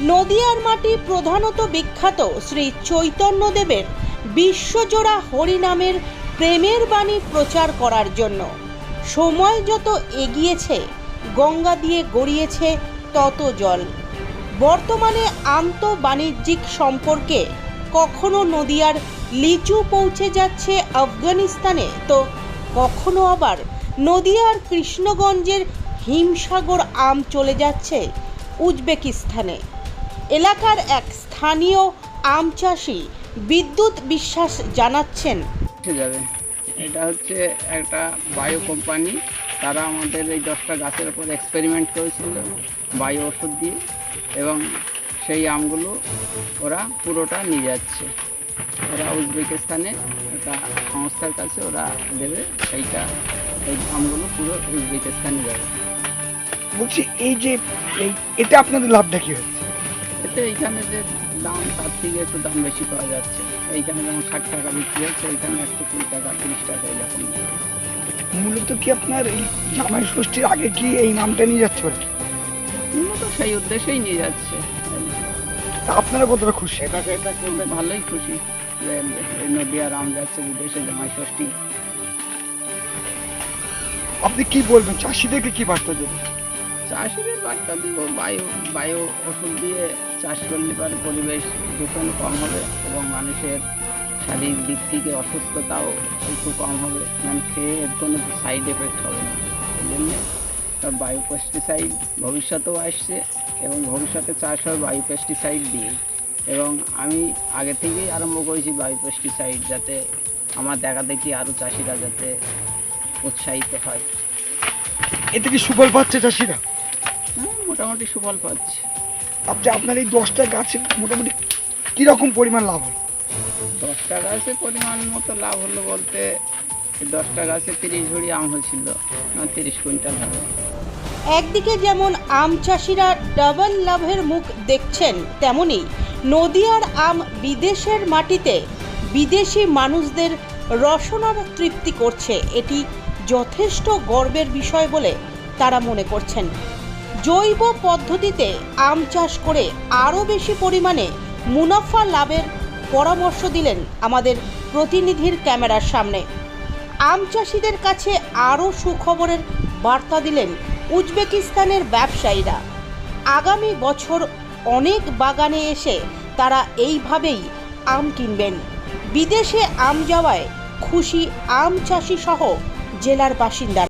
নদিয়ার মাটি প্রধানত বিখ্যাত শ্রী চৈতন্যদেবের বিশ্বজোড়া হরিনামের প্রেমের বাণী প্রচার করার জন্য। সময় যত এগিয়েছে, গঙ্গা দিয়ে গড়িয়েছে তত জল। বর্তমানে আন্ত বাণিজ্যিক সম্পর্কে কখনো নদিয়ার লিচু পৌঁছে যাচ্ছে আফগানিস্তানে, তো কখনো আবার নদিয়ার কৃষ্ণগঞ্জের হিমসাগর আম চলে যাচ্ছে উজবেকিস্তানে। এলাকার এক স্থানীয় আম চাষি বিদ্যুৎ বিশ্বাস জানাচ্ছেন। উঠে যাবে। এটা হচ্ছে একটা বায়ো কোম্পানি। তারা আমাদের এই দশটা গাছের উপর এক্সপেরিমেন্ট করেছিল বায়ো ওষুধ দিয়ে এবং সেই আমগুলো ওরা পুরোটা নিয়ে যাচ্ছে। ওরা উজবেকিস্তানে একটা সংস্থার কাছে ওরা দেবে সেইটা। এই আমগুলো পুরো উজবেকিস্তানে যাবে। বলছি এই যে এই এটা আপনাদের লাভটা কী হচ্ছে এতে এইখানে যে দাম তার থেকে একটু দাম বেশি পাওয়া যাচ্ছে। এইখানে যেমন ষাট টাকা বিক্রি হচ্ছে এইখানে একশো কুড়ি টাকা তিরিশ টাকা এরকম। মূলত কি আপনার এই জামাই ষষ্ঠীর আগে কি এই নামটা নিয়ে যাচ্ছে মূলত সেই উদ্দেশ্যেই নিয়ে যাচ্ছে। তা আপনারা কতটা খুশি? এটা এটা ভালোই খুশি যে এই নদিয়ার আম যাচ্ছে বিদেশে জামাই ষষ্ঠী। আপনি কি বলবেন? চাষিদেরকে কি বার্তা দেবেন? চাষিদের বার্তা দিব বায়ু বায়ু ওষুধ দিয়ে চাষ করলে পারে পরিবেশ দূষণ কম হবে এবং মানুষের শারীরিক দিক থেকে অসুস্থতাও একটু কম হবে। মানে খেয়ে এর কোনো সাইড এফেক্ট হবে না। এই জন্য বায়ু পেস্টিসাইড ভবিষ্যতেও আসছে এবং ভবিষ্যতে চাষ হবে বায়ু পেস্টিসাইড দিয়ে। এবং আমি আগে থেকেই আরম্ভ করেছি বায়ু পেস্টিসাইড যাতে আমার দেখা দেখি আরও চাষিরা যাতে উৎসাহিত হয়। এতে কি সুফল পাচ্ছে চাষিরা? হ্যাঁ মোটামুটি সুফল পাচ্ছে। আপনি আপনার এই দশটা গাছে মোটামুটি কীরকম পরিমাণ লাভ হলো দশটা গাছে পরিমাণ মতো লাভ হলো বলতে দশটা গাছে তিরিশ ঝুড়ি আম হয়েছিল তিরিশ কুইন্টাল হবে। একদিকে যেমন আম চাষিরা ডাবল লাভের মুখ দেখছেন তেমনি নদিয়ার আম বিদেশের মাটিতে বিদেশি মানুষদের রসনার তৃপ্তি করছে। এটি যথেষ্ট গর্বের বিষয় বলে তারা মনে করছেন। জৈব পদ্ধতিতে আম চাষ করে আরও বেশি পরিমাণে মুনাফা লাভের পরামর্শ দিলেন আমাদের প্রতিনিধির ক্যামেরার সামনে। আম চাষিদের কাছে আরও সুখবরের বার্তা দিলেন উজবেকিস্তানের ব্যবসায়ীরা। আগামী বছর অনেক বাগানে এসে তারা এইভাবেই আম কিনবেন। বিদেশে আম যাওয়ায় খুশি আম চাষি সহ জেলার বাসিন্দা